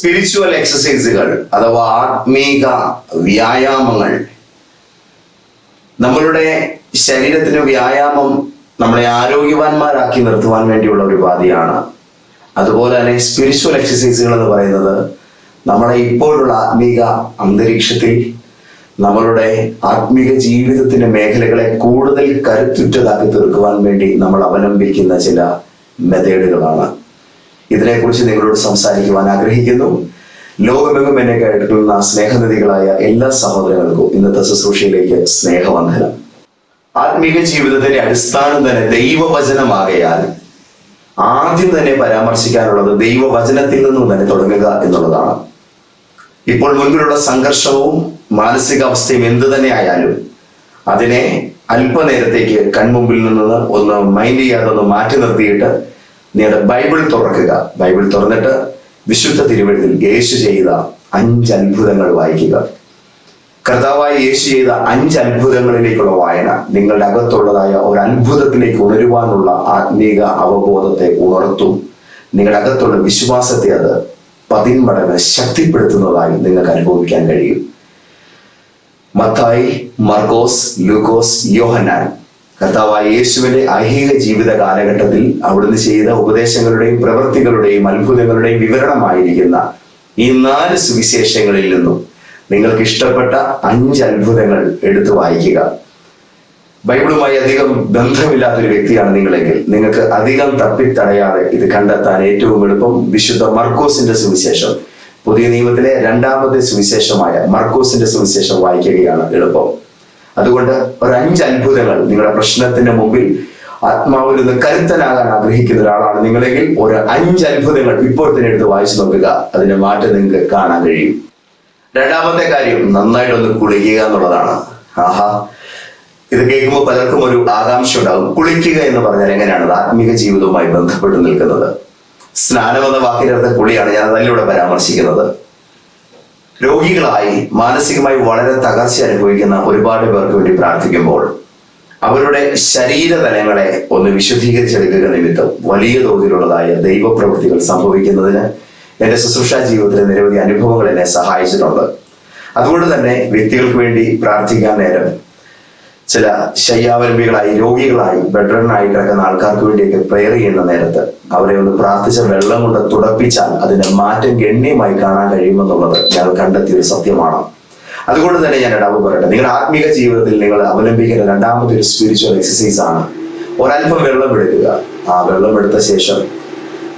Spiritual എക്സസൈസുകൾ അഥവാ ആത്മീക വ്യായാമങ്ങൾ നമ്മളുടെ ശരീരത്തിന് വ്യായാമം നമ്മളെ ആരോഗ്യവാന്മാരാക്കി നിർത്തുവാൻ വേണ്ടിയുള്ള ഒരു ഉപാധിയാണ്. അതുപോലെ തന്നെ സ്പിരിച്വൽ എക്സസൈസുകൾ എന്ന് പറയുന്നത് നമ്മളെ ഇപ്പോഴുള്ള ആത്മീക അന്തരീക്ഷത്തിൽ നമ്മളുടെ ആത്മീക ജീവിതത്തിന്റെ മേഖലകളെ കൂടുതൽ കരുത്തുറ്റതാക്കി തീർക്കുവാൻ വേണ്ടി നമ്മൾ അവലംബിക്കുന്ന ചില മെത്തേഡുകളാണ്. ഇതിനെക്കുറിച്ച് നിങ്ങളോട് സംസാരിക്കുവാൻ ആഗ്രഹിക്കുന്നു. ലോകമെങ്ങും എന്നെ കേട്ടിട്ടുള്ള സ്നേഹനിധികളായ എല്ലാ സഹോദരങ്ങൾക്കും ഇന്നത്തെ ശുശ്രൂഷയിലേക്ക് സ്നേഹവന്ദനം. ആത്മീക ജീവിതത്തിന്റെ അടിസ്ഥാനം തന്നെ ദൈവവചനമാകയാൽ ആദ്യം തന്നെ പരാമർശിക്കാനുള്ളത് ദൈവവചനത്തിൽ നിന്നും തന്നെ തുടങ്ങുക എന്നുള്ളതാണ്. ഇപ്പോൾ മുൻപിലുള്ള സംഘർഷവും മാനസികാവസ്ഥയും എന്തു തന്നെ ആയാലും അതിനെ അല്പനേരത്തേക്ക് കൺമുമ്പിൽ നിന്ന് ഒന്ന് മൈൻഡ് ചെയ്യാതെ ഒന്ന് മാറ്റി നിർത്തിയിട്ട് നിങ്ങളുടെ ബൈബിൾ തുറക്കുക. ബൈബിൾ തുറന്നിട്ട് വിശുദ്ധ തിരുവഴുതിൽ യേശു ചെയ്ത അഞ്ച് അത്ഭുതങ്ങൾ വായിക്കുക. കർത്താവായ യേശു ചെയ്ത അഞ്ച് അത്ഭുതങ്ങളിലേക്കുള്ള വായന. നിങ്ങളുടെ അകത്തുള്ളതായ ഒരു അത്ഭുതത്തിലേക്ക് ഉണരുവാനുള്ള ആത്മീക അവബോധത്തെ ഉണർത്തും. നിങ്ങളുടെ അകത്തുള്ള വിശ്വാസത്തെ അത് പതിന്മടങ്ങ് ശക്തിപ്പെടുത്തുന്നതായി നിങ്ങൾക്ക് അനുഭവിക്കാൻ കഴിയും. മത്തായി മർഗോസ് ലൂക്കോസ് യോഹന്നാൻ കർത്താവായ യേശുവിന്റെ ഐഹിക ജീവിത കാലഘട്ടത്തിൽ അവിടുന്ന് ചെയ്ത ഉപദേശങ്ങളുടെയും പ്രവൃത്തികളുടെയും അത്ഭുതങ്ങളുടെയും വിവരണമായിരിക്കുന്ന ഈ നാല് സുവിശേഷങ്ങളിൽ നിന്നും നിങ്ങൾക്ക് ഇഷ്ടപ്പെട്ട അഞ്ച് അത്ഭുതങ്ങൾ എടുത്തു വായിക്കുക. ബൈബിളുമായി അധികം ബന്ധമില്ലാത്തൊരു വ്യക്തിയാണ് നിങ്ങളെങ്കിൽ നിങ്ങൾക്ക് അധികം തപ്പിത്തടയാതെ ഇത് കണ്ടെത്താൻ ഏറ്റവും എളുപ്പം വിശുദ്ധ മർക്കോസിന്റെ സുവിശേഷം. പുതിയ നിയമത്തിലെ രണ്ടാമത്തെ സുവിശേഷമായ മർക്കോസിന്റെ സുവിശേഷം വായിക്കുകയാണ് എളുപ്പം. അതുകൊണ്ട് ഒരു അഞ്ച് അത്ഭുതങ്ങൾ നിങ്ങളുടെ പ്രശ്നത്തിന്റെ മുമ്പിൽ ആത്മാവിൽ നിന്ന് കരുത്തനാകാൻ ആഗ്രഹിക്കുന്ന ഒരാളാണ് നിങ്ങളെങ്കിൽ ഒരു അഞ്ച് അത്ഭുതങ്ങൾ ഇപ്പോൾ തന്നെ എടുത്ത് വായിച്ചു നോക്കുക. അതിന്റെ മാറ്റം നിങ്ങൾക്ക് കാണാൻ കഴിയും. രണ്ടാമത്തെ കാര്യം നന്നായിട്ടൊന്ന് കുളിക്കുക എന്നുള്ളതാണ്. ആഹാ. ഇത് കേൾക്കുമ്പോൾ പലർക്കും ഒരു ആകാംക്ഷ ഉണ്ടാകും. കുളിക്കുക എന്ന് പറഞ്ഞാൽ എങ്ങനെയാണ്? ആത്മീക ജീവിതവുമായി ബന്ധപ്പെട്ട് നിൽക്കുന്നത്. സ്നാനം എന്ന വാക്കിനർത്ഥം കുളിയാണ്. ഞാൻ അതിലൂടെ പരാമർശിക്കുന്നത്. രോഗികളായി മാനസികമായി വളരെ തകർച്ച അനുഭവിക്കുന്ന ഒരുപാട് പേർക്ക് വേണ്ടി പ്രാർത്ഥിക്കുമ്പോൾ അവരുടെ ശരീരതലങ്ങളെ ഒന്ന് വിശുദ്ധീകരിച്ചെടുക്കുക നിമിത്തം വലിയ തോതിലുള്ളതായ ദൈവപ്രവൃത്തികൾ സംഭവിക്കുന്നതിന് എന്റെ ശുശ്രൂഷ ജീവിതത്തിലെ നിരവധി അനുഭവങ്ങൾ എന്നെ സഹായിച്ചിട്ടുണ്ട്. അതുകൊണ്ട് തന്നെ വ്യക്തികൾക്ക് വേണ്ടി പ്രാർത്ഥിക്കാൻ നേരം ചില ശയ്യാവലംബികളായി രോഗികളായി ബെഡ്റണ്ണായി കിടക്കുന്ന ആൾക്കാർക്ക് വേണ്ടിയൊക്കെ പ്രെയർ ചെയ്യുന്ന നേരത്ത് അവരെ ഒന്ന് പ്രാർത്ഥിച്ച വെള്ളം കൊണ്ട് തുടപ്പിച്ചാൽ അതിന്റെ മാറ്റം ഗണ്യമായി കാണാൻ കഴിയുമെന്നുള്ളത് ഞങ്ങൾ കണ്ടെത്തിയ ഒരു സത്യമാണ്. അതുകൊണ്ട് തന്നെ ഞാൻ ഇടവ് പറയട്ടെ. നിങ്ങളുടെ ആത്മീക ജീവിതത്തിൽ നിങ്ങൾ അവലംബിക്കുന്ന രണ്ടാമത്തെ ഒരു സ്പിരിച്വൽ എക്സസൈസ് ആണ്. ഒരല്പം വെള്ളം എടുക്കുക. ആ വെള്ളം എടുത്ത ശേഷം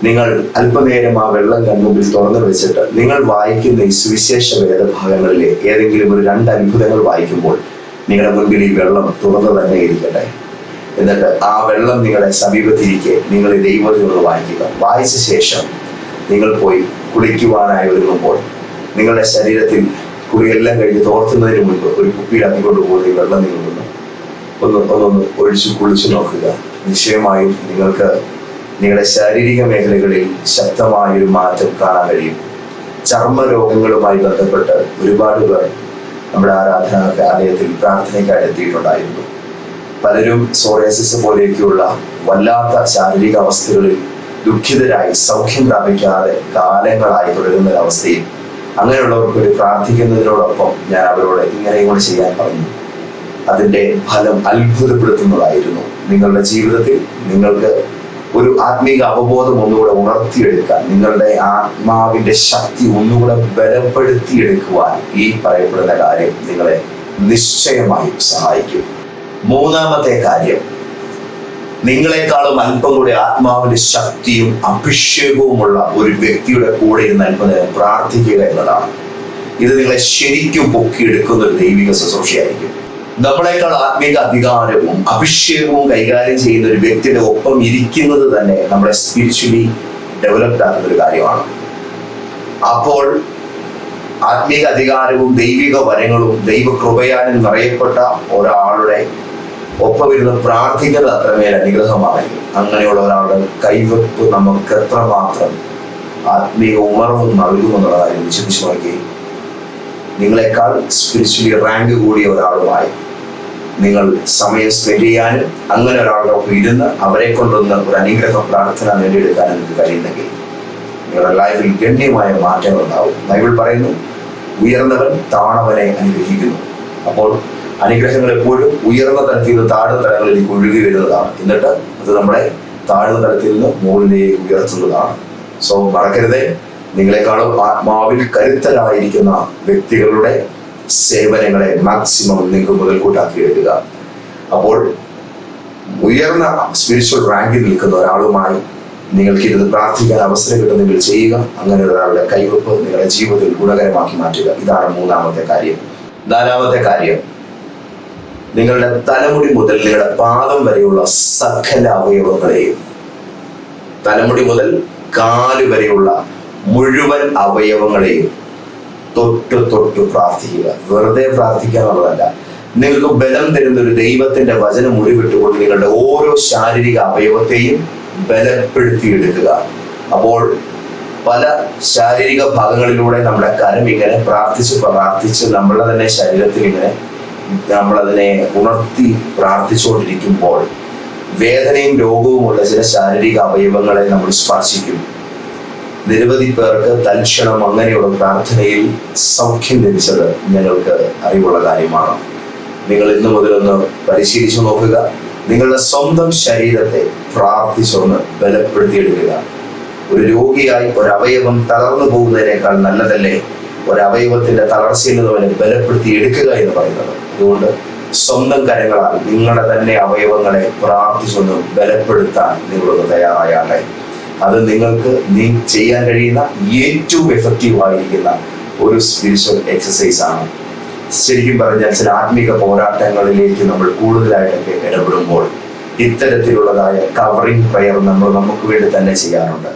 നിങ്ങൾ അല്പനേരം ആ വെള്ളം കൺമുമ്പിൽ തുറന്നു വെച്ചിട്ട് നിങ്ങൾ വായിക്കുന്ന ഈ സുവിശേഷ വേദഭാഗങ്ങളിലെ ഏതെങ്കിലും ഒരു രണ്ട് അത്ഭുതങ്ങൾ വായിക്കുമ്പോൾ നിങ്ങളുടെ മുൻപിൽ ഈ വെള്ളം തുറന്നു തന്നെ ഇരിക്കട്ടെ. എന്നിട്ട് ആ വെള്ളം നിങ്ങളെ സമീപത്തിരിക്കെ നിങ്ങൾ ദൈവത്തിനോട് വായിക്കുക. വായിച്ച ശേഷം നിങ്ങൾ പോയി കുളിക്കുവാനായി ഒരുങ്ങുമ്പോൾ നിങ്ങളുടെ ശരീരത്തിൽ കുളിയെല്ലാം കഴിഞ്ഞ് തോർത്തുന്നതിന് മുൻപ് ഒരു കുപ്പിയിലാക്കിക്കൊണ്ട് പോകുന്ന ഈ വെള്ളം നിങ്ങളൊന്ന് ഒന്ന് ഒന്നൊന്ന് ഒഴിച്ചു കുളിച്ചു നോക്കുക. നിശ്ചയമായും നിങ്ങൾക്ക് നിങ്ങളുടെ ശാരീരിക മേഖലകളിൽ ശക്തമായൊരു മാറ്റം കാണാൻ കഴിയും. ചർമ്മ രോഗങ്ങളുമായി ബന്ധപ്പെട്ട് ഒരുപാട് പേർ നമ്മുടെ ആരാധന ആലയത്തിൽ പ്രാർത്ഥനയ്ക്കായി എത്തിയിട്ടുണ്ടായിരുന്നു. പലരും സോറിയാസിസ് പോലെയൊക്കെയുള്ള വല്ലാത്ത ശാരീരിക അവസ്ഥകളിൽ ദുഃഖിതരായി സൗഖ്യം പ്രാപിക്കാതെ കാലങ്ങളായി തുടരുന്ന ഒരവസ്ഥയിൽ അങ്ങനെയുള്ളവർക്ക് ഒരു പ്രാർത്ഥിക്കുന്നതിനോടൊപ്പം ഞാൻ അവരോട് ഇങ്ങനെയും കൂടി ചെയ്യാൻ പറഞ്ഞു. അതിന്റെ ഫലം അത്ഭുതപ്പെടുത്തുന്നതായിരുന്നു. നിങ്ങളുടെ ജീവിതത്തിൽ നിങ്ങൾക്ക് ഒരു ആത്മീക അവബോധം ഒന്നുകൂടെ ഉണർത്തിയെടുക്കാൻ നിങ്ങളുടെ ആത്മാവിന്റെ ശക്തി ഒന്നുകൂടെ ബലപ്പെടുത്തിയെടുക്കുവാൻ ഈ പറയപ്പെടുന്ന കാര്യം നിങ്ങളെ നിശ്ചയമായും സഹായിക്കും. മൂന്നാമത്തെ കാര്യം നിങ്ങളെക്കാളും അല്പം കൂടെ ആത്മാവിന്റെ ശക്തിയും അഭിഷേകവുമുള്ള ഒരു വ്യക്തിയുടെ കൂടെ ഇരുന്ന് അല്പനേരം പ്രാർത്ഥിക്കുക എന്നതാണ്. ഇത് നിങ്ങളെ ശരിക്കും പൊക്കിയെടുക്കുന്ന ഒരു ദൈവിക ശുശ്രൂഷയായിരിക്കും. നമ്മളെക്കാൾ ആത്മീക അധികാരവും അഭിഷേകവും കൈകാര്യം ചെയ്യുന്ന ഒരു വ്യക്തിയുടെ ഒപ്പം ഇരിക്കുന്നത് തന്നെ നമ്മളെ സ്പിരിച്വലി ഡെവലപ്ഡ് ആകുന്ന ഒരു കാര്യമാണ്. അപ്പോൾ ആത്മീക അധികാരവും ദൈവിക വരങ്ങളും ദൈവകൃപയാലും നിറയപ്പെട്ട ഒരാളുടെ ഒപ്പം ഇരുന്ന് പ്രാർത്ഥിക്കുന്നത് അത്രമേൽ അനുഗ്രഹമാണ്. അങ്ങനെയുള്ള ഒരാളുടെ കൈവെപ്പ് നമുക്ക് എത്രമാത്രം ആത്മീയ ഉണർവ് നൽകുമെന്നുള്ള കാര്യം വിശദിച്ചു നോക്കി നിങ്ങളെക്കാൾ സ്പിരിച്വലി റാങ്ക് കൂടിയ ഒരാളുമായി നിങ്ങൾ സമയം സ്പെൻഡ് ചെയ്യാനും അങ്ങനെ ഒരാളുടെ ഒപ്പം ഇരുന്ന് അവരെ കൊണ്ടുവന്ന് ഒരു അനുഗ്രഹ പ്രാർത്ഥന നേടിയെടുക്കാനും നിങ്ങൾക്ക് കഴിയുന്നെങ്കിൽ നിങ്ങളുടെ ലൈഫിൽ ഗണ്യമായ മാറ്റങ്ങൾ ഉണ്ടാവും. ബൈബിൾ പറയുന്നു ഉയർന്നവൻ താണവനെ അനുഗ്രഹിക്കുന്നു. അപ്പോൾ അനുഗ്രഹങ്ങൾ എപ്പോഴും ഉയർന്ന തലത്തിൽ നിന്ന് താഴ്ന്ന തലങ്ങളിലേക്ക് ഒഴുകി വരുന്നതാണ്. എന്നിട്ട് അത് നമ്മളെ താഴ്ന്ന തലത്തിൽ നിന്ന് മുകളിലേക്ക് ഉയർത്തുന്നതാണ്. സോ മറക്കരുതേ നിങ്ങളെക്കാളും ആത്മാവിൽ കരുത്തരായിരിക്കുന്ന വ്യക്തികളുടെ സേവനങ്ങളെ മാക്സിമം നിങ്ങൾക്ക് മുതൽക്കൂട്ടാക്കി എടുക്കുക. അപ്പോൾ ഉയർന്ന സ്പിരിച്വൽ റാങ്കിൽ നിൽക്കുന്ന ഒരാളുമായി നിങ്ങൾക്ക് ഇരുന്ന് പ്രാർത്ഥിക്കാൻ അവസരം കിട്ടുന്നെങ്കിൽ ചെയ്യുക. അങ്ങനെ ഒരാളുടെ കൈവപ്പ് നിങ്ങളുടെ ജീവിതത്തിൽ ഗുണകരമാക്കി മാറ്റുക. ഇതാണ് മൂന്നാമത്തെ കാര്യം. നാലാമത്തെ കാര്യം നിങ്ങളുടെ തലമുടി മുതൽ നിങ്ങളുടെ പാദം വരെയുള്ള സകല അവയവങ്ങളെയും തലമുടി മുതൽ കാൽ വരെയുള്ള മുഴുവൻ അവയവങ്ങളെയും തൊട്ട് തൊട്ട് പ്രാർത്ഥിക്കുക. വെറുതെ പ്രാർത്ഥിക്കുക എന്നുള്ളതല്ല നിങ്ങൾക്ക് ബലം തരുന്ന ഒരു ദൈവത്തിന്റെ വചനം മുറിവിട്ടുകൊണ്ട് നിങ്ങളുടെ ഓരോ ശാരീരിക അവയവത്തെയും ബലപ്പെടുത്തിയെടുക്കുക. അപ്പോൾ പല ശാരീരിക ഭാഗങ്ങളിലൂടെ നമ്മുടെ കരം ഇങ്ങനെ പ്രാർത്ഥിച്ച് പ്രാർത്ഥിച്ച് നമ്മളെ തന്നെ ശരീരത്തിൽ ഇങ്ങനെ നമ്മളതിനെ ഉണർത്തി പ്രാർത്ഥിച്ചുകൊണ്ടിരിക്കുമ്പോൾ വേദനയും രോഗവുമുള്ള ചില ശാരീരിക അവയവങ്ങളെ നമ്മൾ സ്പർശിക്കും. നിരവധി പേർക്ക് തൽക്ഷണം അങ്ങനെയുള്ള പ്രാർത്ഥനയിൽ സൗഖ്യം ലഭിച്ചത് ഞങ്ങൾക്ക് അറിവുള്ള കാര്യമാണ്. നിങ്ങൾ ഇന്നു മുതലൊന്ന് പരിശീലിച്ചു നോക്കുക. നിങ്ങളുടെ സ്വന്തം ശരീരത്തെ പ്രാർത്ഥിച്ചൊന്ന് ബലപ്പെടുത്തിയെടുക്കുക. ഒരു രോഗിയായി ഒരവയവം തളർന്നു പോകുന്നതിനേക്കാൾ നല്ലതല്ലേ? ഒരവയവത്തിന്റെ തളർച്ചയിൽ നിന്ന് അവനെ ബലപ്പെടുത്തി എടുക്കുക എന്ന് പറയുന്നത്. അതുകൊണ്ട് സ്വന്തം കരങ്ങളാൽ നിങ്ങളുടെ തന്നെ അവയവങ്ങളെ പ്രാർത്ഥിച്ചൊന്ന് ബലപ്പെടുത്താൻ നിങ്ങളൊന്ന് തയ്യാറായാട്ടെ അത് നിങ്ങൾക്ക് നീ ചെയ്യാൻ കഴിയുന്ന ഏറ്റവും എഫക്റ്റീവ് ആയിരിക്കുന്ന ഒരു സ്പിരിച്വൽ എക്സസൈസ് ആണ്. ശരിക്കും പറഞ്ഞാൽ ചില ആത്മീക പോരാട്ടങ്ങളിലേക്ക് നമ്മൾ കൂടുതലായിട്ടൊക്കെ ഇടപെടുമ്പോൾ ഇത്തരത്തിലുള്ളതായ കവറിംഗ് പ്രയർ നമ്മൾ നമുക്ക് വേണ്ടി തന്നെ ചെയ്യാറുണ്ട്.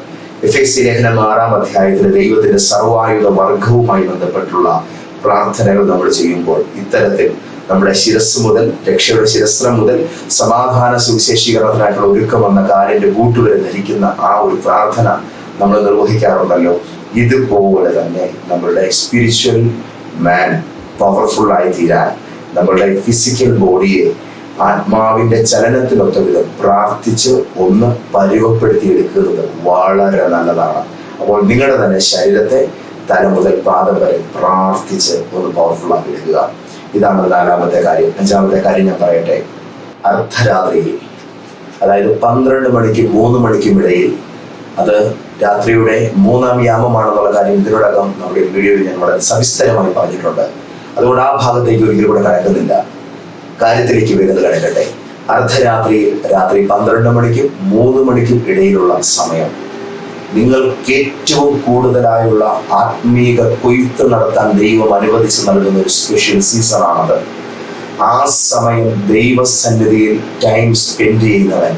എഫ് എക്സ് ലേഖനം ആറാം അധ്യായത്തിൽ ദൈവത്തിന്റെ സർവായുധ വർഗവുമായി ബന്ധപ്പെട്ടുള്ള പ്രാർത്ഥനകൾ നമ്മൾ ചെയ്യുമ്പോൾ ഇത്തരത്തിൽ നമ്മുടെ ശിരസ് മുതൽ രക്ഷയുടെ ശിരസ്ത്രം മുതൽ സമാധാന സുവിശേഷീകരണത്തിനായിട്ടുള്ള ഒരുക്കം വന്ന കാലിന്റെ കൂട്ടുവരെ ധരിക്കുന്ന ആ ഒരു പ്രാർത്ഥന നമ്മൾ നിർവഹിക്കാറുണ്ടല്ലോ. ഇതുപോലെ തന്നെ നമ്മളുടെ സ്പിരിച്വൽ മാൻ പവർഫുൾ ആയി തീരാൻ നമ്മളുടെ ഫിസിക്കൽ ബോഡിയെ ആത്മാവിന്റെ ചലനത്തിനൊത്ത വിധം പ്രാർത്ഥിച്ച് ഒന്ന് പരുവപ്പെടുത്തി എടുക്കുന്നത് വളരെ നല്ലതാണ്. അപ്പോൾ നിങ്ങളുടെ തന്നെ ശരീരത്തെ തല മുതൽ പാദം വരെ പ്രാർത്ഥിച്ച് ഒന്ന് പവർഫുൾ ആക്കി എടുക്കുക ഇതാണ് നാലാമത്തെ കാര്യം. അഞ്ചാമത്തെ കാര്യം ഞാൻ പറയട്ടെ. അർദ്ധരാത്രി അതായത് പന്ത്രണ്ട് മണിക്കും മൂന്ന് മണിക്കും ഇടയിൽ അത് രാത്രിയുടെ മൂന്നാം യാമമാണെന്നുള്ള കാര്യം ഇതിനോടകം നമ്മുടെ വീഡിയോയിൽ ഞാൻ വളരെ സവിസ്തരമായി പറഞ്ഞിട്ടുണ്ട്. അതുകൊണ്ട് ആ ഭാഗത്തേക്ക് ഒരിക്കലും കൂടെ കടക്കുന്നില്ല. കാര്യത്തിലേക്ക് വേഗത കടക്കട്ടെ. അർദ്ധരാത്രിയിൽ രാത്രി പന്ത്രണ്ട് മണിക്കും മൂന്ന് മണിക്കും ഇടയിലുള്ള സമയം. നിങ്ങൾക്ക് ഏറ്റവും കൂടുതലായുള്ള ആത്മീക കൊയ്ത്ത് നടത്താൻ ദൈവം അനുവദിച്ച് നൽകുന്ന ഒരു സ്പെഷ്യൽ സീസൺ ആണത്. ആ സമയം ദൈവസന്നിധിയിൽ ടൈം സ്പെൻഡ് ചെയ്യുന്നവൻ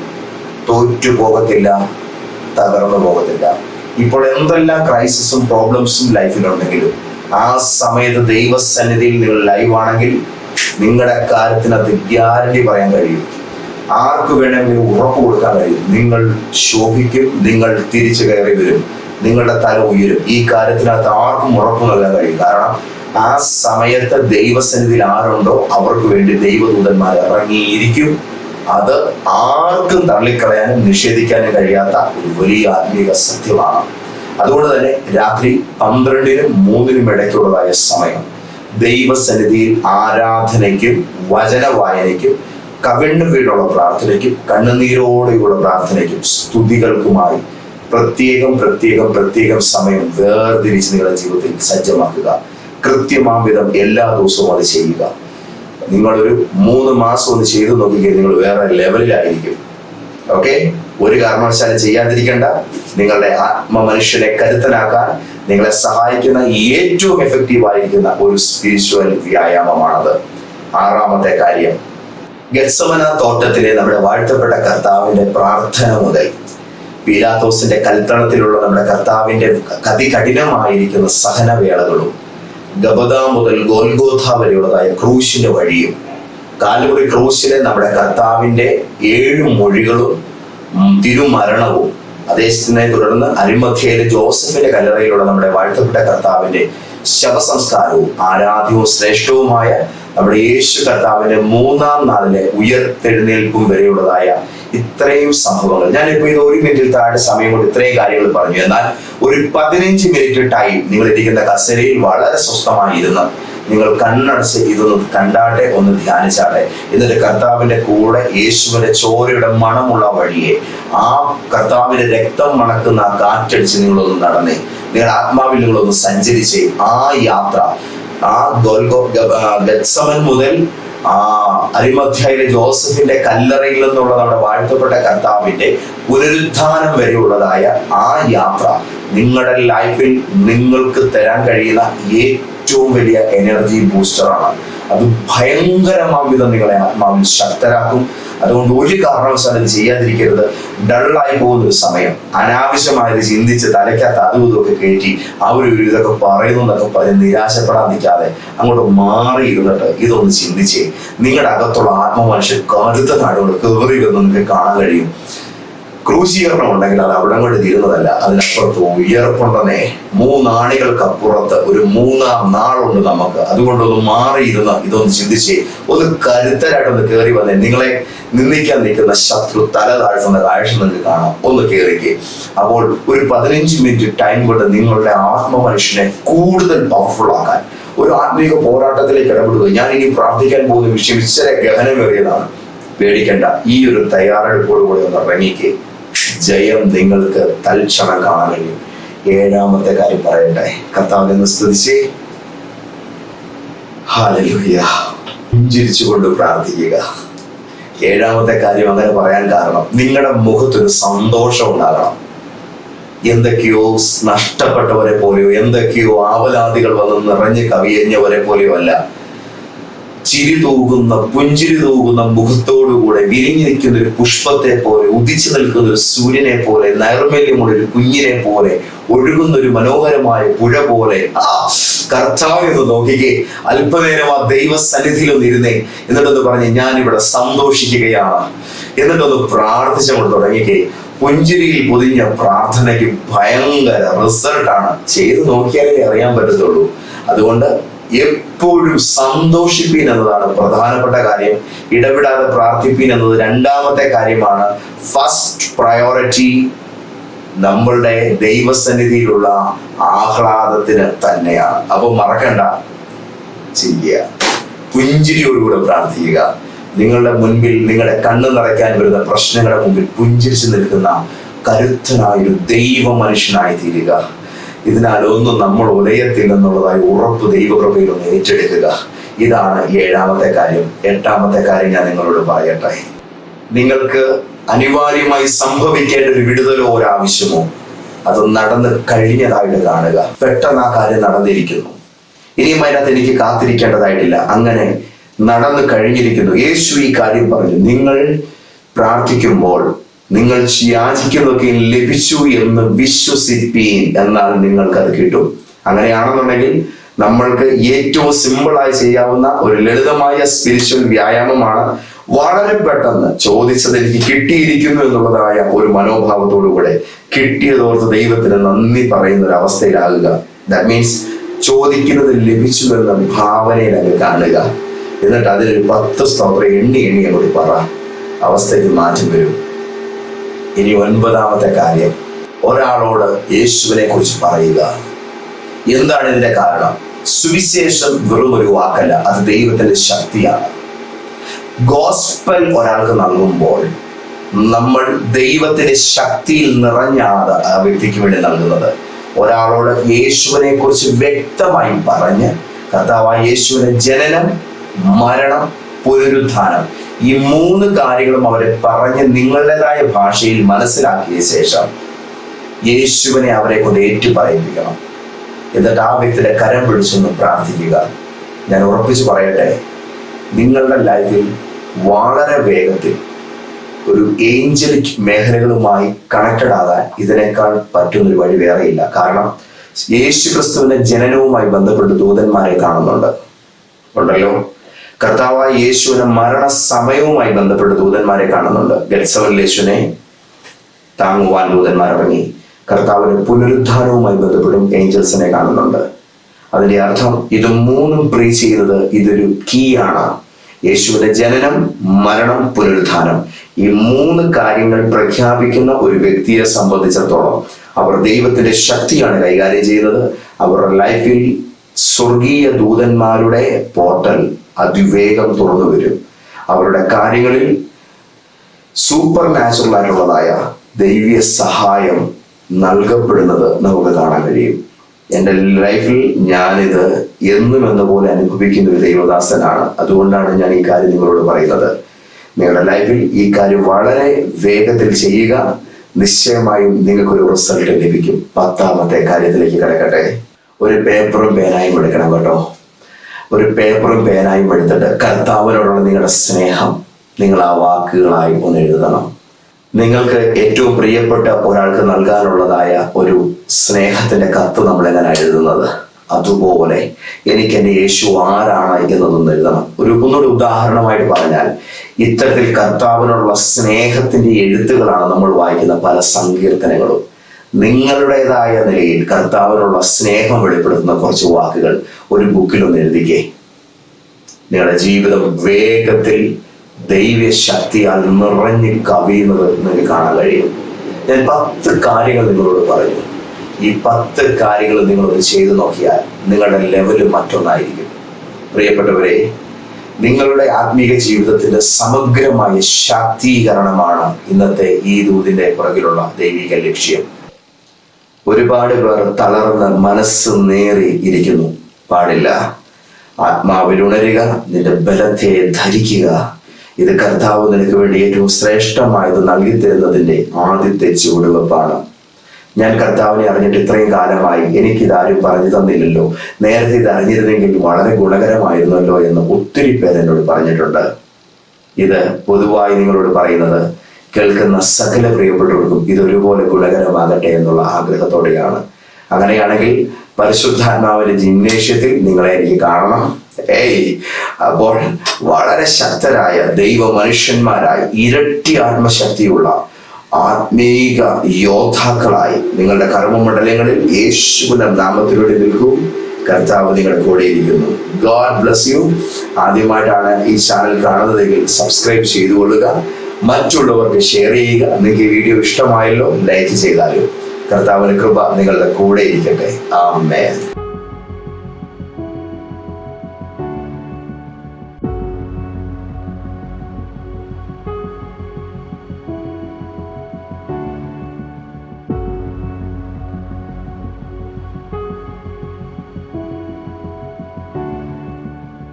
തോറ്റു പോകത്തില്ല തകർന്നു പോകത്തില്ല. ഇപ്പോൾ എന്തെല്ലാം ക്രൈസിസും പ്രോബ്ലംസും ലൈഫിലുണ്ടെങ്കിലും ആ സമയത്ത് ദൈവസന്നിധിയിൽ നിങ്ങൾ ലൈവ് ആണെങ്കിൽ നിങ്ങളുടെ കാര്യത്തിനകത്ത് ഗ്യാരണ്ടി പറയാൻ കഴിയും. ആർക്ക് വേണമെങ്കിലും ഉറപ്പ് കൊടുക്കാൻ കഴിയും. നിങ്ങൾ ശോഭിക്കും നിങ്ങൾ തിരിച്ചു കയറി വരും നിങ്ങളുടെ തല ഉയരും. ഈ കാര്യത്തിനകത്ത് ആർക്കും ഉറപ്പ് നൽകാൻ കഴിയും. കാരണം ആ സമയത്ത് ദൈവസന്നിധിയിൽ ആരുണ്ടോ അവർക്ക് വേണ്ടി ദൈവദൂതന്മാർ ഇറങ്ങിയിരിക്കും. അത് ആർക്കും തള്ളിക്കളയാനും നിഷേധിക്കാനും കഴിയാത്ത ഒരു വലിയ ആത്മീക സത്യമാണ്. അതുകൊണ്ട് തന്നെ രാത്രി പന്ത്രണ്ടിനും മൂന്നിനും ഇടയ്ക്കുള്ളതായ സമയം ദൈവസന്നിധിയിൽ ആരാധനയ്ക്കും വചന വായനയ്ക്കും കവിണ്ണു കീഴുള്ള പ്രാർത്ഥനയ്ക്കും കണ്ണുനീരോടെയുള്ള പ്രാർത്ഥനയ്ക്കും സ്തുതികൾക്കുമായി പ്രത്യേകം പ്രത്യേകം പ്രത്യേകം സമയം വേർതിരിച്ച് നിങ്ങളുടെ ജീവിതത്തിൽ സജ്ജമാക്കുക. കൃത്യമാം വിധം എല്ലാ ദിവസവും അത് ചെയ്യുക. നിങ്ങളൊരു മൂന്ന് മാസം ഒന്ന് ചെയ്തു നോക്കിക്കേ നിങ്ങൾ വേറെ ലെവലിലായിരിക്കും. ഓക്കെ? ഒരു കാരണവശാലും ചെയ്യാതിരിക്കേണ്ട. നിങ്ങളുടെ ആത്മ മനുഷ്യനെ കരുത്തനാക്കാൻ നിങ്ങളെ സഹായിക്കുന്ന ഏറ്റവും എഫക്റ്റീവ് ആയിരിക്കുന്ന ഒരു സ്പിരിച്വൽ വ്യായാമമാണത്. ആറാമത്തെ കാര്യം ഗത്സമന തോട്ടത്തിലെ നമ്മുടെ വാഴ്ത്തപ്പെട്ട കർത്താവിന്റെ പ്രാർത്ഥന മുതൽ പീലാത്തോസിന്റെ കൽത്തണത്തിലുള്ള നമ്മുടെ കർത്താവിന്റെ അതികഠിനമായിരിക്കുന്ന സഹനവേളകളും ഗബദ മുതൽ ഗോൽഗോഥ വരെയുള്ളതായ ക്രൂശിന്റെ വഴിയും കാലുകുടി ക്രൂശിലെ നമ്മുടെ കർത്താവിന്റെ ഏഴ് മൊഴികളും തിരുമരണവും അതേസത്തിനെ തുടർന്ന് അരിമധ്യയിലെ ജോസഫിന്റെ കല്ലറയിലുള്ള നമ്മുടെ വാഴ്ത്തപ്പെട്ട കർത്താവിന്റെ ശവസംസ്കാരവും ആരാധ്യവും ശ്രേഷ്ഠവുമായ നമ്മുടെ യേശു കർത്താവിന്റെ മൂന്നാം നാളിലെ ഉയർത്തെഴുന്നേൽപ്പും വരെയുള്ളതായ ഇത്രയും സംഭവങ്ങൾ. ഞാൻ ഞാനിപ്പോ ഇത് ഒരു മിനിറ്റിൽ താഴെ സമയം കൊണ്ട് ഇത്രയും കാര്യങ്ങൾ പറഞ്ഞു. എന്നാൽ ഒരു പതിനഞ്ച് മിനിറ്റ് ടൈം നിങ്ങൾ ഇരിക്കുന്ന കസേരയിൽ വളരെ സ്വസ്ഥമായി ഇരുന്ന് നിങ്ങൾ കണ്ണടച്ച് ഇതൊന്ന് കണ്ടാട്ടെ ഒന്ന് ധ്യാനിച്ചാട്ടെ. എന്നിട്ട് കർത്താവിന്റെ കൂടെ യേശുവിന്റെ ചോരയുടെ മണമുള്ള വഴിയെ ആ കർത്താവിന്റെ രക്തം മണക്കുന്ന കാറ്റടിച്ച് നിങ്ങളൊന്ന് നടന്നേ. നിങ്ങളുടെ ആത്മാവിൽ നിങ്ങളൊന്ന് സഞ്ചരിച്ച്. ആ യാത്ര ആ ഗത്സമൻ മുതൽ ആ അരിമധ്യയിലെ ജോസഫിന്റെ കല്ലറയിൽ നിന്നുള്ള നമ്മുടെ വാഴ്ത്തപ്പെട്ട കർത്താവിന്റെ പുനരുത്ഥാനം വരെയുള്ളതായ ആ യാത്ര നിങ്ങളുടെ ലൈഫിൽ നിങ്ങൾക്ക് തരാൻ കഴിയുന്ന ഏറ്റവും വലിയ എനർജി ബൂസ്റ്ററാണ് അത് ഭയങ്കരമാം വിധം നിങ്ങളെ ആത്മാവിൽ ശക്തരാക്കും. അതുകൊണ്ട് ഒരു കാരണവശാലും ചെയ്യാതിരിക്കരുത്. ഡള്ളായി പോകുന്ന ഒരു സമയം അനാവശ്യമായത് ചിന്തിച്ച് തലയ്ക്കകത്ത് അതും ഇതൊക്കെ കയറ്റി അവർ ഒരു ഇതൊക്കെ പറയുന്നു എന്നൊക്കെ പറഞ്ഞ് നിരാശപ്പെടാൻ നിൽക്കാതെ അങ്ങോട്ട് മാറി ഇരുന്നിട്ട് ഇതൊന്ന് ചിന്തിച്ചേ നിങ്ങളുടെ അകത്തുള്ള ആത്മമനുഷ്യൻ കടുത്ത നാടുകൾ കയറി വന്ന് നിങ്ങൾക്ക് കാണാൻ കഴിയും. ക്രൂശീകരണം ഉണ്ടെങ്കിൽ അത് അവിടെ കൊണ്ട് തീരുന്നതല്ല അതിനപ്പുറത്ത് ഉയർപ്പുണ്ടെന്നെ മൂന്നാണികൾക്കപ്പുറത്ത് ഒരു മൂന്നാം നാളുണ്ട് നമുക്ക്. അതുകൊണ്ടൊന്ന് മാറിയിരുന്ന് ഇതൊന്ന് ചിന്തിച്ച് ഒന്ന് കരുത്തരായിട്ടൊന്ന് കയറി വന്നേ. നിങ്ങളെ നിന്ദിക്കാൻ നിൽക്കുന്ന ശത്രു തല താഴ്ത്തുന്ന കാഴ്ച നിങ്ങൾക്ക് കാണാം. ഒന്ന് കയറിക്ക് അപ്പോൾ ഒരു പതിനഞ്ച് മിനിറ്റ് ടൈം കൊണ്ട് നിങ്ങളുടെ ആത്മ മനുഷ്യനെ കൂടുതൽ പവർഫുൾ ആക്കാൻ ഒരു ആത്മീയ പോരാട്ടത്തിലേക്ക് ഇടപെടുക. ഞാൻ ഇനി പ്രാർത്ഥിക്കാൻ പോകുന്ന വിഷയം ഇച്ചിരി ഗഹനമേറിയതാണ്. പേടിക്കേണ്ട. ഈ ഒരു തയ്യാറെടുപ്പോടുകൂടി ഒന്ന് ഇറങ്ങിക്കേ. ജയം നിങ്ങൾക്ക് തൽക്ഷണം കാണാൻ കഴിയും ഏഴാമത്തെ കാര്യം പറയട്ടെ. കർത്താവിനെ ഒന്ന് സ്തുതിച്ച്. ഹാലലുയ പുഞ്ചിരിച്ചുകൊണ്ട് പ്രാർത്ഥിക്കുക. ഏഴാമത്തെ കാര്യം അങ്ങനെ പറയാൻ കാരണം നിങ്ങളുടെ മുഖത്തൊരു സന്തോഷം ഉണ്ടാകണം. എന്തൊക്കെയോ നഷ്ടപ്പെട്ടവരെ പോലെയോ എന്തൊക്കെയോ ആവലാദികൾ വന്ന് നിറഞ്ഞ് കവിയഞ്ഞവരെ പോലെയോ അല്ല. ചിരി തൂകുന്ന പുഞ്ചിരി തൂകുന്ന മുഖത്തോടുകൂടെ വിരിഞ്ഞു നിൽക്കുന്ന ഒരു പുഷ്പത്തെ പോലെ ഉദിച്ചു നിൽക്കുന്ന ഒരു സൂര്യനെ പോലെ നൈർമല്യമുള്ള ഒരു കുഞ്ഞിനെ പോലെ ഒഴുകുന്ന ഒരു മനോഹരമായ പുഴ പോലെ. ആ കർത്താവ് എന്ന് നോക്കിക്കേ അല്പനേരം ആ ദൈവസന്നിധിയിൽ ഒന്ന് ഇരുന്നേ. എന്നിട്ടൊന്ന് പറഞ്ഞ് ഞാൻ ഇവിടെ സന്തോഷിക്കുകയാണ്. എന്നിട്ടൊന്ന് പ്രാർത്ഥിച്ചുകൊണ്ട് തുടങ്ങിക്കേ. പുഞ്ചിരിയിൽ പൊതിഞ്ഞ പ്രാർത്ഥനയ്ക്ക് ഭയങ്കര റിസൾട്ടാണ് ചെയ്ത് നോക്കിയാലേ അറിയാൻ പറ്റത്തുള്ളൂ. അതുകൊണ്ട് എപ്പോഴും സന്തോഷിപ്പീൻ എന്നതാണ് പ്രധാനപ്പെട്ട കാര്യം. ഇടപെടാതെ പ്രാർത്ഥിപ്പീൻ എന്നത് രണ്ടാമത്തെ കാര്യമാണ്. ഫസ്റ്റ് പ്രയോറിറ്റി നമ്മളുടെ ദൈവസന്നിധിയിലുള്ള ആഹ്ലാദത്തിന് തന്നെയാണ്. അപ്പൊ മറക്കണ്ട. ചെയ്യുക. പുഞ്ചിരിയോടുകൂടെ പ്രാർത്ഥിക്കുക. നിങ്ങളുടെ മുൻപിൽ നിങ്ങളുടെ കണ്ണു നിറയ്ക്കാൻ വരുന്ന പ്രശ്നങ്ങളുടെ മുമ്പിൽ പുഞ്ചിരിച്ചു നിൽക്കുന്ന കരുത്തനായൊരു ദൈവ മനുഷ്യനായി തീരുക. ഇതിനാൽ ഒന്നും നമ്മൾ ഉലയത്തില്ലെന്നുള്ളതായി ഉറപ്പ് ദൈവകൃപയിൽ ഒന്ന് ഏറ്റെടുക്കുക. ഇതാണ് ഏഴാമത്തെ കാര്യം. എട്ടാമത്തെ കാര്യം ഞാൻ നിങ്ങളോട് പറയട്ടെ. നിങ്ങൾക്ക് അനിവാര്യമായി സംഭവിക്കേണ്ട ഒരു വിടുതലോ ഒരു ആവശ്യമോ അത് നടന്ന് കഴിഞ്ഞതായിട്ട് കാണുക. പെട്ടെന്ന് ആ കാര്യം നടന്നിരിക്കുന്നു. ഇനിയും അതിനകത്ത് എനിക്ക് കാത്തിരിക്കേണ്ടതായിട്ടില്ല. അങ്ങനെ നടന്നു കഴിഞ്ഞിരിക്കുന്നു. യേശു ഈ കാര്യം പറഞ്ഞു. നിങ്ങൾ പ്രാർത്ഥിക്കുമ്പോൾ നിങ്ങൾ യാചിക്കുന്നതൊക്കെ ലഭിച്ചു എന്ന് വിശ്വസിപ്പീൻ എന്നാൽ നിങ്ങൾക്ക് അത് കിട്ടും. അങ്ങനെയാണെന്നുണ്ടെങ്കിൽ നമ്മൾക്ക് ഏറ്റവും സിമ്പിളായി ചെയ്യാവുന്ന ഒരു ലളിതമായ സ്പിരിച്വൽ വ്യായാമമാണ് വളരെ പെട്ടെന്ന് ചോദിച്ചത് എനിക്ക് കിട്ടിയിരിക്കുന്നു എന്നുള്ളതായ ഒരു മനോഭാവത്തോടു കൂടെ കിട്ടിയതോർത്ത് ദൈവത്തിന് നന്ദി പറയുന്ന ഒരു അവസ്ഥയിലാകുക ദാറ്റ് മീൻസ് ചോദിക്കുന്നത് ലഭിച്ചു എന്ന ഭാവനയിൽ അങ്ങ് കാണുക. എന്നിട്ട് അതിലൊരു പത്ത് സ്തോത്രം എണ്ണി എണ്ണി അങ്ങോട്ട് പറ. അവസ്ഥയ്ക്ക് മാറ്റം വരും. ഇനി ഒൻപതാമത്തെ കാര്യം. ഒരാളോട് യേശുവിനെ കുറിച്ച് പറയുക. എന്താണ് ഇതിന്റെ കാരണം? സുവിശേഷം വെറും ഒരു വാക്കല്ല. അത് ദൈവത്തിന്റെ ശക്തിയാണ്. ഗോസ്പൽ ഒരാൾക്ക് നൽകുമ്പോൾ നമ്മൾ ദൈവത്തിന്റെ ശക്തിയിൽ നിറഞ്ഞാണ് ആ വ്യക്തിക്ക് വേണ്ടി നൽകുന്നത്. ഒരാളോട് യേശുവിനെ കുറിച്ച് വ്യക്തമായി പറഞ്ഞ് കർത്താവായ യേശുവിന്റെ ജനനം മരണം പുനരുദ്ധാനം. ഈ മൂന്ന് കാര്യങ്ങളും അവരെ പറഞ്ഞ് നിങ്ങളുടേതായ ഭാഷയിൽ മനസ്സിലാക്കിയ ശേഷം യേശുവിനെ അവരെ കൊണ്ട് ഏറ്റു പറയിപ്പിക്കണം എന്നിട്ട് ആ വ്യക്തിയുടെ കരം പിടിച്ചൊന്ന് പ്രാർത്ഥിക്കുക. ഞാൻ ഉറപ്പിച്ചു പറയട്ടെ നിങ്ങളുടെ ലൈഫിൽ വളരെ വേഗത്തിൽ ഒരു ഏഞ്ചലിക് മേഖലകളുമായി കണക്റ്റഡ് ആകാൻ ഇതിനേക്കാൾ പറ്റുന്ന ഒരു വഴി വേറെയില്ല കാരണം യേശു ക്രിസ്തുവിന്റെ ജനനവുമായി ബന്ധപ്പെട്ട് ദൂതന്മാരെ കാണുന്നുണ്ട്. ഉണ്ടല്ലോ? കർത്താവായ യേശുവിന്റെ മരണസമയവുമായി ബന്ധപ്പെട്ട് ദൂതന്മാരെ കാണുന്നുണ്ട്. ഗത്സവൻ യേശുവിനെ താങ്ങുവാൻ ദൂതന്മാർ ഇറങ്ങി. കർത്താവിന്റെ പുനരുദ്ധാനവുമായി ബന്ധപ്പെടും ഏഞ്ചൽസിനെ കാണുന്നുണ്ട്. അതിന്റെ അർത്ഥം ഇത് മൂന്നും പ്രീ ചെയ്തത് ഇതൊരു കീ ആണ്. യേശുവിന്റെ ജനനം മരണം പുനരുദ്ധാനം. ഈ മൂന്ന് കാര്യങ്ങൾ പ്രഖ്യാപിക്കുന്ന ഒരു വ്യക്തിയെ സംബന്ധിച്ചിടത്തോളം അവർ ദൈവത്തിന്റെ ശക്തിയാണ് കൈകാര്യം ചെയ്യുന്നത് അവരുടെ ലൈഫിൽ സ്വർഗീയ ദൂതന്മാരുടെ പോർട്ടൽ അതിവേഗം തുറന്നു വരും. അവരുടെ കാര്യങ്ങളിൽ സൂപ്പർ നാച്ചുറൽ ആയിട്ടുള്ളതായ ദൈവീയ സഹായം നൽകപ്പെടുന്നത് നമുക്ക് കാണാൻ കഴിയും. എന്റെ ലൈഫിൽ ഞാനിത് എന്നും എന്ന പോലെ അനുഭവിക്കുന്ന ഒരു ദൈവദാസനാണ്. അതുകൊണ്ടാണ് ഞാൻ ഈ കാര്യം നിങ്ങളോട് പറയുന്നത്. നിങ്ങളുടെ ലൈഫിൽ ഈ കാര്യം വളരെ വേഗത്തിൽ ചെയ്യുക. നിശ്ചയമായും നിങ്ങൾക്കൊരു റിസൾട്ട് ലഭിക്കും. പത്താമത്തെ കാര്യത്തിലേക്ക് കിടക്കട്ടെ. ഒരു പേപ്പറും പേനായും എടുക്കണം കേട്ടോ. ഒരു പേപ്പറും പേനായും എടുത്തിട്ട് കർത്താവിനോടുള്ള നിങ്ങളുടെ സ്നേഹം നിങ്ങൾ ആ വാക്കുകളായി ഒന്ന് എഴുതണം. നിങ്ങൾക്ക് ഏറ്റവും പ്രിയപ്പെട്ട ഒരാൾക്ക് നൽകാനുള്ളതായ ഒരു സ്നേഹത്തിന്റെ കത്ത് നമ്മൾ എങ്ങനെ എഴുതുന്നത്? അതുപോലെ എനിക്ക് എന്റെ യേശു ആരാണ് എന്നതൊന്ന് എഴുതണം. ഒരു ഒന്നുകൂടി ഉദാഹരണമായിട്ട് പറഞ്ഞാൽ ഇത്തരത്തിൽ കർത്താവിനോടുള്ള സ്നേഹത്തിന്റെ എഴുത്തുകളാണ് നമ്മൾ വായിക്കുന്ന പല സങ്കീർത്തനങ്ങളും. നിങ്ങളുടേതായ നിലയിൽ കർത്താവിനുള്ള സ്നേഹം വെളിപ്പെടുത്തുന്ന കുറച്ച് വാക്കുകൾ ഒരു ബുക്കിൽ ഒന്ന് എഴുതിക്കേ. നിങ്ങളുടെ ജീവിതം വേഗത്തിൽ ദൈവ ശക്തിയാൽ നിറഞ്ഞു കവിയുന്നത് നിങ്ങൾക്ക് കാണാൻ കഴിയും. ഞാൻ പത്ത് കാര്യങ്ങൾ നിങ്ങളോട് പറഞ്ഞു. ഈ പത്ത് കാര്യങ്ങൾ നിങ്ങളൊന്ന് ചെയ്തു നോക്കിയാൽ നിങ്ങളുടെ ലെവൽ മറ്റൊന്നായിരിക്കും. പ്രിയപ്പെട്ടവരെ നിങ്ങളുടെ ആത്മീയ ജീവിതത്തിന്റെ സമഗ്രമായ ശാക്തീകരണമാണ് ഇന്നത്തെ ഈ ദൂതിന്റെ പുറകിലുള്ള ദൈവിക ലക്ഷ്യം. ഒരുപാട് പേർ തളർന്ന് മനസ്സ് നേറി ഇരിക്കുന്നു. പാടില്ല. ആത്മാവിൽ ഉണരുക നിന്റെ ബലത്തെ ധരിക്കുക. ഇത് കർത്താവ് നിനക്ക് വേണ്ടി ഏറ്റവും ശ്രേഷ്ഠമായത് നൽകി തരുന്നതിന്റെ ആദ്യത്തെ ചുവടുവെപ്പാണ്. ഞാൻ കർത്താവിനെ അറിഞ്ഞിട്ട് ഇത്രയും കാലമായി എനിക്കിതാരും പറഞ്ഞു തന്നില്ലല്ലോ. നേരത്തെ ഇത് അറിഞ്ഞിരുന്നെങ്കിൽ വളരെ ഗുണകരമായിരുന്നല്ലോ എന്ന് ഒത്തിരി പേര് എന്നോട് പറഞ്ഞിട്ടുണ്ട്. ഇത് പൊതുവായി നിങ്ങളോട് പറയുന്നത് കേൾക്കുന്ന സകല പ്രിയപ്പെട്ടവർക്കും ഇതൊരുപോലെ ഗുണകരമാകട്ടെ എന്നുള്ള ആഗ്രഹത്തോടെയാണ്. അങ്ങനെയാണെങ്കിൽ പരിശുദ്ധാത്മാവിന്റെ ജിംനേഷ്യത്തിൽ നിങ്ങളെ എനിക്ക് കാണണം. ഏയ് അപ്പോൾ വളരെ ശക്തരായ ദൈവ മനുഷ്യന്മാരായി ഇരട്ടി ആത്മശക്തിയുള്ള ആത്മീക യോദ്ധാക്കളായി നിങ്ങളുടെ കർമ്മമണ്ഡലങ്ങളിൽ യേശുവിന്റെ നാമത്തിലൂടെ നിൽക്കും. കർത്താവ് നിങ്ങളുടെ കൂടെ ഇരിക്കുന്നു. ഗോഡ് ബ്ലസ് യു ആദ്യമായിട്ടാണ് ഈ ചാനൽ കാണുന്നതെങ്കിൽ സബ്സ്ക്രൈബ് ചെയ്തുകൊള്ളുക. മറ്റുള്ളവർക്ക് ഷെയർ ചെയ്യുക. നിങ്ങൾക്ക് ഈ വീഡിയോ ഇഷ്ടമായല്ലോ ലൈക്ക് ചെയ്താലും കർത്താവിന് കൃപ നിങ്ങളുടെ കൂടെ ഇരിക്കട്ടെ. ആമേൻ.